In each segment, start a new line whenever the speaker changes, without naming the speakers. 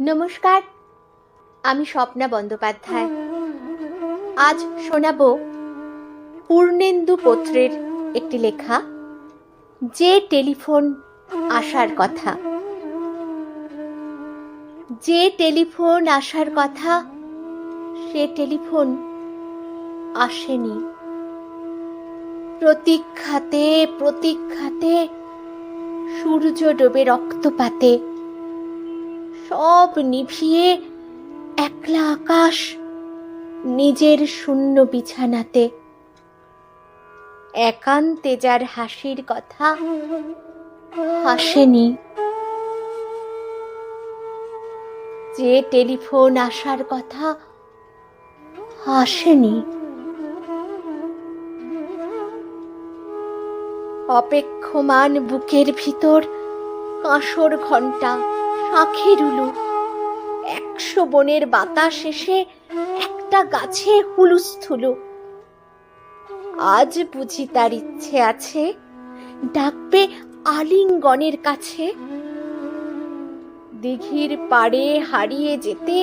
নমস্কার, আমি স্বপ্না বন্দ্যোপাধ্যায়। আজ শোনাব পূর্ণেন্দু পত্রের একটি লেখা, যে টেলিফোন আসার কথা। যে টেলিফোন আসার কথা, সে টেলিফোন আসেনি। প্রতীক্ষাতে প্রতীক্ষাতে সূর্য ডোবে রক্তপাতে। সব নিভিয়ে একলা আকাশ নিজের শূন্য বিছানাতে। একান্তে যার হাসির কথা হাসেনি। যে টেলিফোন আসার কথা আসেনি অপেক্ষমান বুকের ভিতর কাঁসর ঘণ্টা শাঁখের উলু একশো বনের বাতাস এসে একটা গাছে হুলুস্থুলু আজ বুঝি তার ইচ্ছে আছে ডাকবে আলিঙ্গনের কাছে। দিঘির পাড়ে হারিয়ে যেতে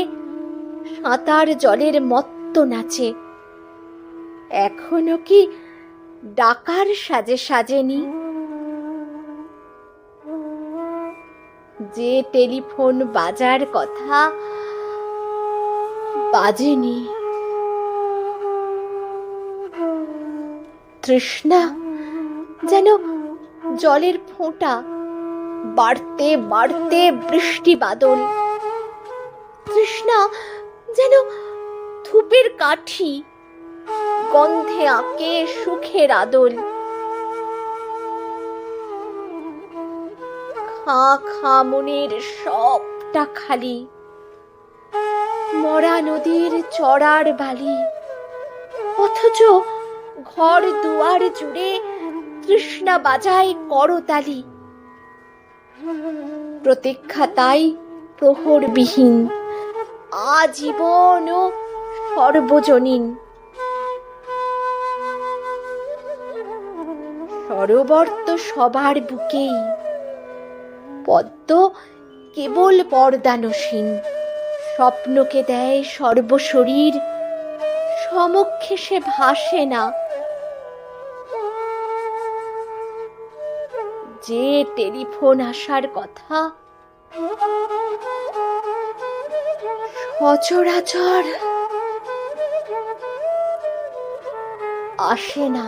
সাঁতার জলের মত্ত নাচে। এখনও কি ডাকার সাজে সাজেনি? যে টেলিফোন বাজার কথা বাজেনি। তৃষ্ণা যেন জলের ফোঁটা, বাড়তে বাড়তে বৃষ্টি বাদল। তৃষ্ণা যেন ধূপের কাঠি, গন্ধে আঁকে সুখের আদল। খাঁ খাঁ মনের সবটা খালি। মরা নদীর চড়ার বালি। অথচ ঘর দুয়ার জুড়ে তৃষ্ণা বাজায় করতালি। প্রতীক্ষা তাই প্রহরবিহীন আজীবন সর্বজনীন। সরোবর সবার বুকেই। পদ্ম কেবল পর্দানসীন। স্বপ্নকে দেয় সর্বশরীর, সমক্ষে সে ভাসে না। যে টেলিফোন আসার কথা, সচরাচর আসে না।